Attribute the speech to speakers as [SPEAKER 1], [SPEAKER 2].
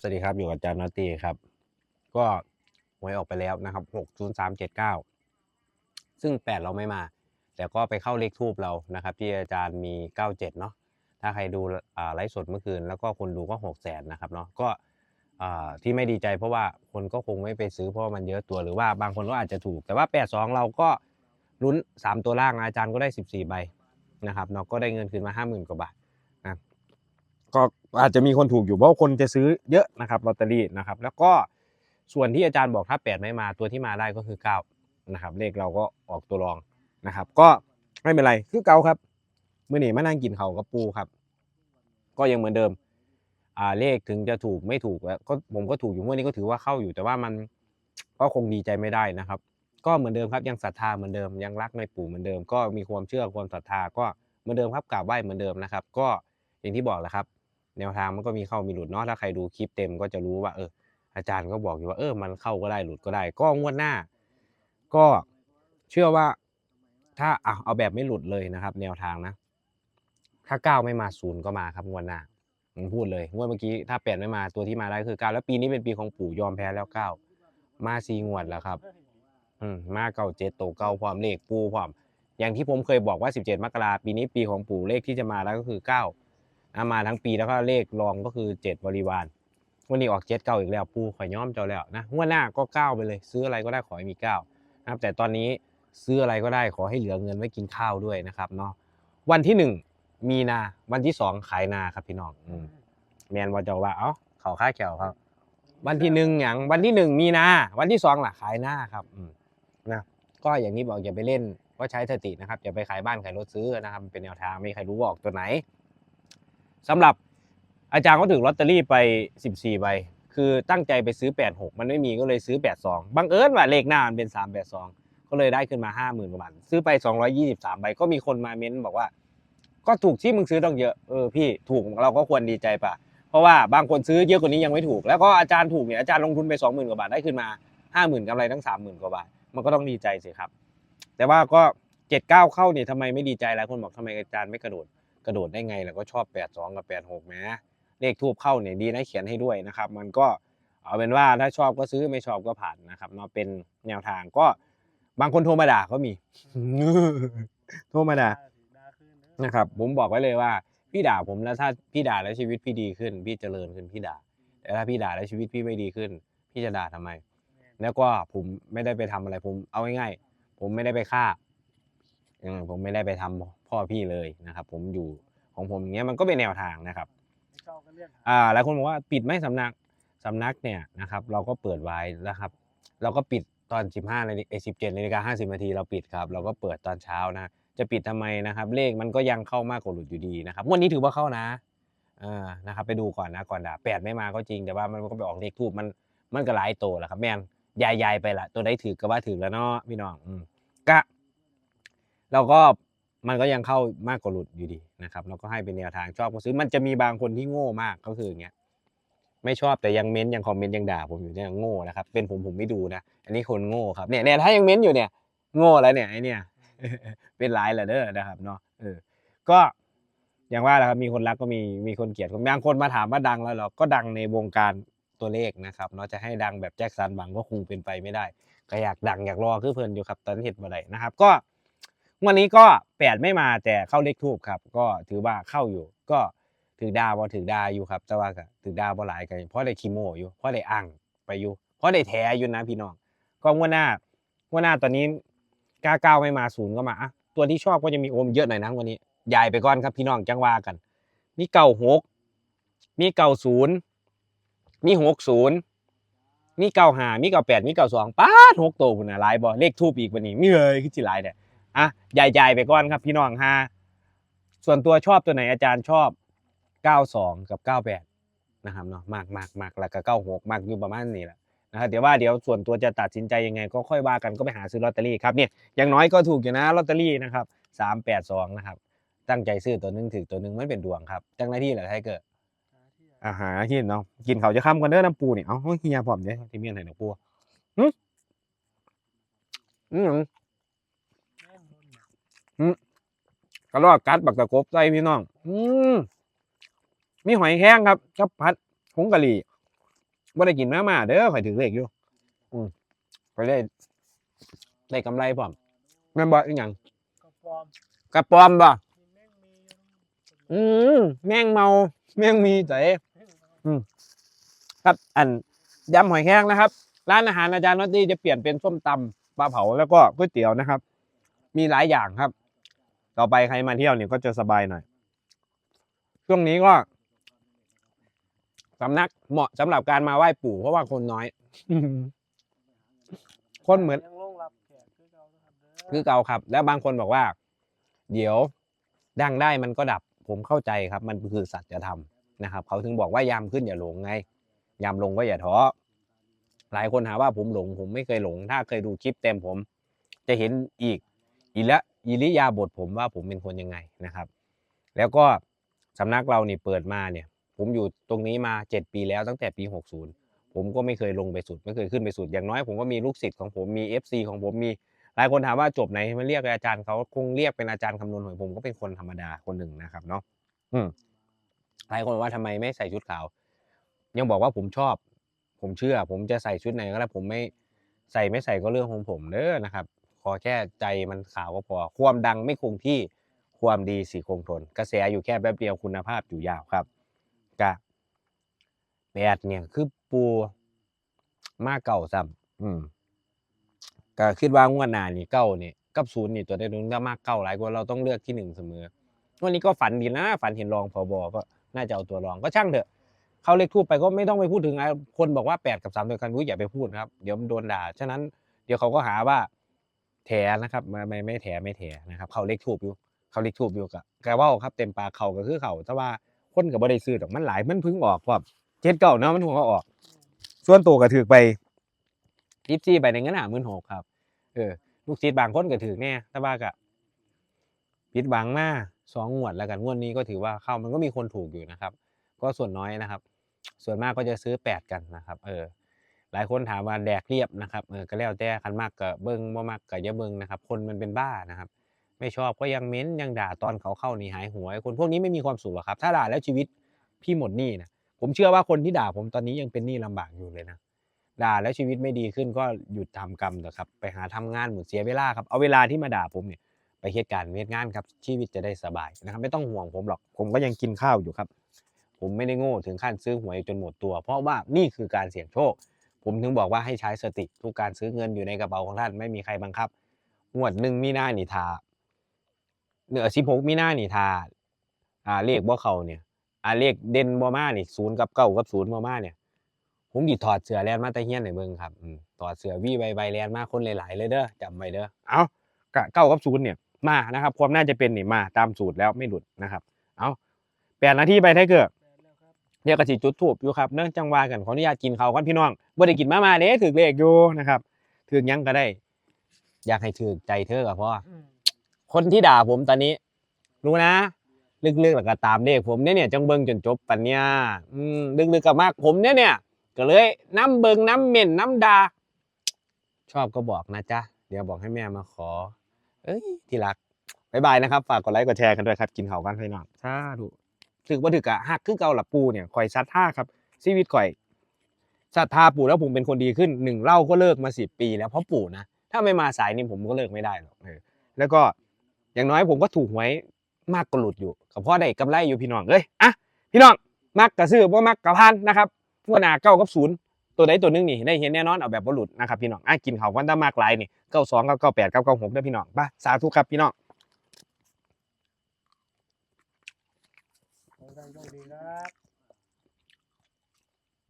[SPEAKER 1] สวัสดีครับ อยู่กับอาจารย์นอตตีครับ ก็หวยออกไปแล้วนะครับหกศูนย์สามเจ็ดเก้าซึ่งแปดเราไม่มา แต่ก็ไปเข้าเลขทูบเรานะครับ ที่อาจารย์มีเก้าเจ็ดเนาะถ้าใครดูไลฟ์สดเมื่อคืน แล้วก็คนดูก็หกแสนนะครับเนาะก็ที่ไม่ดีใจเพราะว่าคนก็คงไม่ไปซื้อเพราะมันเยอะตัวหรือว่าบางคนก็อาจจะถูก แต่ว่าแปดสองเราก็ลุ้นสามตัวล่างอาจารย์ก็ได้สิบสี่ใบนะครับเนาะก็ได้เงินคืนมาห้าหมื่นกว่าบาทนะก็ อาจจะมีคนถูกอยู่เพราะคนจะซื้อเยอะนะครับลอตเตอรี่นะครับ แล้วก็ส่วนที่อาจารย์บอกถ้าแปดไม่มาตัวที่มาได้ก็คือเก้านะครับเลขเราก็ออกตัวรองนะครับ ก็ไม่เป็นไรคือเก่าครับเมื่อนี้มานั่งกินเขากับปูครับ ก็ยังเหมือนเดิมอ่าเลขถึงจะถูกไม่ถูกแล้วก็ผมก็ถูกอยู่งวดนี้ก็ถือว่าเข้าอยู่แต่ว่ามันก็คงดีใจไม่ได้นะครับ ก็เหมือนเดิมครับยังศรัทธาเหมือนเดิมยังรักในปู่เหมือนเดิม ก็มีความเชื่อความศรัทธาก็เหมือนเดิมครับกราบไหว้เหมือนเดิมนะครับ ก็อย่างที่บอกแหละครับ แนวทางมันก็มีเข้ามีหลุดเนาะถ้าใครดูคลิปเต็มก็จะรู้ว่าเอออาจารย์ก็บอกอยู่ว่าเออมันเข้าก็ได้หลุดก็ได้ ก็งวดหน้า ก็เชื่อว่าถ้าเอาเอาแบบไม่หลุดเลยนะครับ แนวทางนะ ถ้าเก้าไม่มาศูนย์ก็มาครับงวดหน้าผมพูดเลยงวดเมื่อกี้ถ้าแปดไม่มาตัวที่มาได้คือเก้าแล้วปีนี้เป็นปีของปู่ยอมแพ้แล้วเก้ามาซีงวดแล้วครับ อืมมาเก้าเจ็ดโตเก้าพร้อมเลขปูพร้อม อย่างที่ผมเคยบอกว่า 17 มกราปีนี้ปีของปู่เลขที่จะมาแล้วก็คือ 9 นะมาทั้งปีแล้วก็เลขรองก็คือ7บริวารวันนี้ออก7 9อีกแล้วปูข่อยย้อมเจ้าแล้วนะงวดหน้าก็9ไปเลย ซื้ออะไรก็ได้ขอให้มี9นะครับแต่ตอนนี้ซื้ออะไรก็ได้ขอให้เหลือเงินไว้กินข้าวด้วยนะครับเนาะวันที่1มีนาวันที่2ขายนาครับพี่น้องอืมแมนว่าเจะว่าเอ้าเขาค่าแขวครับ วันที่หนึ่งอย่างวันที่หนึ่งมีนา วันที่สองล่ะขายหน้าครับอืมนะก็อย่างนี้บอกอย่าไปเล่นก็ใช้สตินะครับอย่าไปขายบ้านขายรถซื้อนะครับเป็นแนวทางไม่มีใครรู้ว่าออกตัวไหน สำหรับอาจารย์ก็ถือลอตเตอรี่ไป 14ใบคือตั้งใจไปซื้อ 86 มันไม่มีก็เลยซื้อ 82 บังเอิญว่าเลขหน้ามันเป็น 382 ก็เลยได้ขึ้นมา 50,000กว่าบาทซื้อไป 223 ใบก็มีคนมาเม้นบอกว่า ก็ถูกที่มึงซื้อต้องเยอะเออพี่ถูกเราก็ควรดีใจปะเพราะว่าบางคนซื้อเยอะกว่านี้ยังไม่ถูก แล้วก็อาจารย์ถูกเนี่ยอาจารย์ลงทุนไปสองหมื่นกว่าบาทได้ขึ้นมาห้าหมื่นกำไรทั้งสามหมื่นกว่าบาทมันก็ต้องดีใจสิครับ แต่ว่าก็เจ็ดเก้าเข้าเนี่ยทำไมไม่ดีใจหลายคนบอกทำไมอาจารย์ไม่กระโดด กระโดดได้ไงแล้วก็ชอบแปดสองกับแปดหกแหมเลขทูบเข้าเนี่ยดีนะเขียนให้ด้วยนะครับ มันก็เอาเป็นว่าถ้าชอบก็ซื้อไม่ชอบก็ผ่านนะครับเนาะเป็นแนวทางก็บางคนโทรมาด่าก็มีโทรมาด่านะครับ ผมบอกไว้เลยว่า พี่ด่าผมแล้วถ้าพี่ด่าแล้วชีวิตพี่ดีขึ้น พี่เจริญขึ้นพี่ด่าแต่ถ้าพี่ด่าแล้วชีวิตพี่ไม่ดีขึ้น พี่จะด่าทำไม แล้วก็ผมไม่ได้ไปทำอะไรผมเอาง่ายๆผมไม่ได้ไปฆ่าอืม ผมไม่ได้ไปทำพ่อพี่เลยนะครับ ผมอยู่ของผมอย่างเงี้ยมันก็เป็นแนวทางนะครับอ่าหลายคนบอกว่าปิดไหม่สำนักสำนักเนี่ยนะครับ เราก็เปิดไว้นะครับ เราก็ปิดตอน 15นาฬิกา17นาฬิกา50นาทีเราปิดครับ เราก็เปิดตอนเช้านะจะปิดทำไมนะครับ เลขมันก็ยังเข้ามากกว่าหลุดอยู่ดีนะครับงวันนี้ถือว่าเข้านะอ่านะครับ ไปดูก่อนนะก่อนด่าแปดไม่มาก็จริงแต่ว่ามันก็ไปออกเลขทูบมันมันก็หลายโตวแหละครับ แม่นยายยายๆไปละตัวได้ถือก็ว่าถือแล้วเนาะพี่น้องอืมก็ เราก็มันก็ยังเข้ามากกว่าหลุดอยู่ดีนะครับเราก็ให้เป็นแนวทางชอบก็ซื้อมันจะมีบางคนที่โง่มากก็คืออย่างเงี้ยไม่ชอบแต่ยังเม้นยังคอมเมนต์ยังด่าผมอยู่เนี่ยโง่นะครับเป็นผมผมไม่ดูนะอันนี้คนโง่ครับเนี่ยเนี่ยถ้ายังเม้นอยู่เนี่ย โง่แล้วเนี่ยไอเนี่ยเป็นหลายแหละเด้อนะครับเนาะเออก็อย่างว่าแหละครับมีคนรักก็มีมีคนเกลียดบางคนมาถามว่าดังแล้วหรอก็ดังในวงการตัวเลขนะครับเนาะจะให้ดังแบบแจ็คสันบังก็คงเป็นไปไม่ได้ ก็อยากดังอยากรอคือเพลินอยู่ครับตอนเห็นมาได้นะครับ ก็ วันนี้ก็แปดไม่มาแต่เข้าเลขทูบครับ ก็ถือว่าเข้าอยู่ ก็ถือดาวบ่ถือดาอยู่ครับ แต่ว่าก็ถือดาวบ่หลายกันเพราะได้คีโมอยู่เพราะได้อ่างไปอยู่เพราะได้แถอยู่นะพี่น้องก็งวดหน้างวดหน้าตอนนี้กาเก้าไม่มาศูนย์ก็มาอะตัวที่ชอบก็จะมีโอมเยอะหน่อยนะวันนี้ใหญ่ไปก่อนครับพี่น้องจังว่ากัน มีเก่าหกมีเก่าศูนย์มีหกศูนย์มีเก่าหามีเก่าแปดมีเก่าสองป้าดหกตัวพุ่นนะหลายบ่เลขทูบอีกวันนี้มีเลยคือจิหลายเนี่ย อะใหญ่ๆไปก่อนครับ พี่น้องฮาส่วนตัวชอบตัวไหนอาจารย์ชอบเก้าสองกับเก้าแปดนะครับเนาะมากมากมากแล้วก็เก้าหกมากอยู่ประมาณนี้แหละนะครับเดี๋ยวว่าเดี๋ยวส่วนตัวจะตัดสินใจยังไง ก็ค่อยว่ากันก็ไปหาซื้อลอตเตอรี่ครับเนี่ยอย่างน้อยก็ถูกอยู่นะลอตเตอรี่นะครับสามแปดสองนะครับ ตั้งใจซื้อตัวหนึงถือตัวหนึงมันเป็นดวงครับจังหน้าที่แหละไทเกิดอาหารที่เนาะกินเขาจะค้ำกันเด้อน้ำปูนี่เอ้าเฮียพร้อมเด้อที่เมียนให้หนูปูอืมอืม กระรอกกัดบักตะกบใส่พี่น้อง อืมมีหอยแห้งครับกับผัดผงกะหรี่บ่ได้กินมาม่าเด้อข่อยถือเลขอยู่ อืมไปได้ได้กำไรพร้อมแม่นบ่อีหยัง
[SPEAKER 2] กระปอม
[SPEAKER 1] กระปอมบ่อืมแม่งเมา แม่งมีใจ
[SPEAKER 2] แม่
[SPEAKER 1] ครับอันยำหอยแครงนะครับ ร้านอาหารอาจารย์นอตตี้จะเปลี่ยนเป็นส้มตำปลาเผาแล้วก็ก๋วยเตี๋ยวนะครับ มีหลายอย่างครับ ต่อไปใครมาเที่ยวเนี่ยก็จะสบายหน่อย ช่วงนี้ก็สำนักเหมาะสำหรับการมาไหว้ปู่เพราะว่าคนน้อย คนเหมือน
[SPEAKER 2] ยังลงรับแขกคือเรานะครับเด้อ
[SPEAKER 1] คือเก่าครับ แล้วบางคนบอกว่า เดี๋ยวดังได้มันก็ดับ ผมเข้าใจครับ มันคือสัจธรรมนะครับ เขาถึงบอกว่ายามขึ้นอย่าหลงไง ยามลงก็อย่าท้อหลายคนหาว่าผมหลง ผมไม่เคยหลง ถ้าเคยดูคลิปเต็มผม จะเห็นอีก อีกและ อิริยาบถผมว่าผมเป็นคนยังไงนะครับ แล้วก็สำนักเราเนี่เปิดมาเนี่ย ผมอยู่ตรงนี้มาเจ็ดปีแล้วตั้งแต่ปี 60 ผมก็ไม่เคยลงไปสุด ไม่เคยขึ้นไปสุด อย่างน้อยผมก็มีลูกศิษย์ของผมมี FC ของผมมีหลายคนถามว่าจบไหนมันเรียกอาจารย์เขาคงเรียกเป็นอาจารย์คำนวณหวยผมก็เป็นคนธรรมดาคนหนึ่งนะครับเนาะอืมหลายคนบอกว่าทำไมไม่ใส่ชุดขาว ยังบอกว่าผมชอบ ผมเชื่อ ผมจะใส่ชุดไหนก็ได้วผมไม่ใส่ไม่ใส่ก็เรื่องของผมเด้อนะครับ อแค่ใจมันขาวก็พอ ความดังไม่คงที่ความดีสิคงทน กระแสอยู่แค่แป๊บเดียวคุณภาพอยู่ยาวครับกะแปดเนี่ยคือปูมาเก่าซ้ำอืมก็คิดว่างวดหน้านี่เก้านี่กับศูนย์นี่ตัวได้ลุ้นก็มากเก้าหลายกว่าเราต้องเลือกที่หนึ่งเสมอวันนี้ก็ฝันดีนะ ฝันเห็นรองพบก็น่าจะเอาตัวรองก็ช่างเถอะเขาเลขทูบไปก็ไม่ต้องไปพูดถึงนะคนบอกว่าแปดกับสามตัวกันอุ้อย่าไปพูดครับ เดี๋ยวมันโดนด่าฉะนั้นเดี๋ยวเขาก็หาว่า แถนะครับไม่ไม่ไม่แถไม่แถนะครับเขาเลขทูบอยู่เขาเลขทูบอยู่กับกะว่าครับเต็มปากเขาก็คือเขาแต่ว่าคนกับบ่ได้ซื้อดอกมันหลายมันพึ่งออกว่าเจ็ดเก่าเนาะมันหัวก็ออก ส่วนตัวก็ถือไปยิบซี่ไปในเงินหาหมื่นหกครับเออลูกศิษย์บางคนก็ถือแน่แต่ว่าก็ผิดหวังมาสองงวดแล้วกันงวดนี้ก็ถือว่าเข้ามันก็มีคนถูกอยู่นะครับ ก็ส่วนน้อยนะครับ ส่วนมากก็จะซื้อแปดกันนะครับ เออ หลายคนถามว่าแดกเรียบนะครับเออก็แล้วแต่คันมากก็เบิ้งบ่มากก็อย่าเบิ้งนะครับ คนมันเป็นบ้านะครับ ไม่ชอบก็ยังเม้นยังด่าตอนเขาเข้านี่หายหัวคนพวกนี้ไม่มีความสุขหรอกครับ ถ้าด่าแล้วชีวิตพี่หมดหนี้นะผมเชื่อว่าคนที่ด่าผมตอนนี้ยังเป็นหนี้ลำบากอยู่เลยนะด่าแล้วชีวิตไม่ดีขึ้นก็หยุดทำกรรมเถอะครับ ไปหาทำงานหมุนเสียเวลาครับเอาเวลาที่มาด่าผมเนี่ยไปเหตุการณ์เหตุงานครับชีวิตจะได้สบายนะครับ ไม่ต้องห่วงผมหรอก ผมก็ยังกินข้าวอยู่ครับ ผมไม่ได้โง่ถึงขั้นซื้อหวยจนหมดตัว เพราะว่านี่คือการเสี่ยงโชค ผมถึงบอกว่าให้ใช้สติทุกการซื้อเงินอยู่ในกระเป๋าของท่านไม่มีใครบังคับงวดหนึ่งมีหน้าหนีทาเหนือสิบหกมีหน้าหนีทาอ่าเลขบ่เขาเนี่ยอ่าเลขเด่นบ่มานี่ศูนย์กับเก้ากับศูนย์บ่มาเนี่ย ผมดิถอดเสื้อแลนมาแตะเฮียนให้เบิ่งครับถอดเสื้อวีใบใบแลนมาคนหลายๆเลยเด้อจำไว้เด้อเอาเก้ากับศูนย์เนี่ยมานะครับ ความน่าจะเป็นนี่มาตามสูตรแล้วไม่หลุดนะครับ เอาแปดนาทีไปไทเกอร์ เดี๋ยวกสิจุดทูบอยู่ครับเนื่องจังหวากันขออนุญาตกินข้าวกันพี่น้องบ่ได้กินมามาเด้ถือเลขอยู่นะครับถือหยังก็ได้ อยากให้ถือใจเธอกับพ่อ
[SPEAKER 2] อืม
[SPEAKER 1] คนที่ด่าผมตอนนี้ รู้นะลึกๆแล้วก็ตามเลขผมเนี่ยเนี่ยจังเบิงจนจบปัญญาอืมลึกๆกับมากผมเนี่ยเนี่ยก็เลยน้ำเบิงน้ำเหม็นน้ำดา ชอบก็บอกนะจ๊ะเดี๋ยวบอกให้แม่มาขอ เอ้ยที่รักบายบายนะครับ ฝากกดไลค์กดแชร์กันด้วยครับ กินข้าวกันพี่น้องสาธุ ถึกว่าถึกอะหักคือเกาหลับปูเนี่ยข่อยซัดท่าครับชีวิตข่อยศรัทธาปู่แล้วผมเป็นคนดีขึ้นหนึ่งเล่าก็เลิกมาสิบปีแล้วเพราะปู่นะถ้าไม่มาสายนี้ผมก็เลิกไม่ได้หรอกเออแล้วก็อย่างน้อยผมก็ถูกหวยมากกว่าหลุดอยู่กับพ่อได้กำไรอยู่พี่น้องเอ้ยอะพี่น้องมักกระซื้อบ่มักกระพันนะครับงวดหน้าเก้ากับศูนย์ตัวใดตัวนึงนี่ได้เห็นแน่นอนเอาแบบบ่หลุดนะครับพี่น้องอะกินเขาวันตามากหลายนี่เก้าสองเก้าเก้าแปดเก้าเก้าหกได้พี่น้องไปสาธุครับพี่น้อง
[SPEAKER 2] ขอให้ท่านโชคดีครับ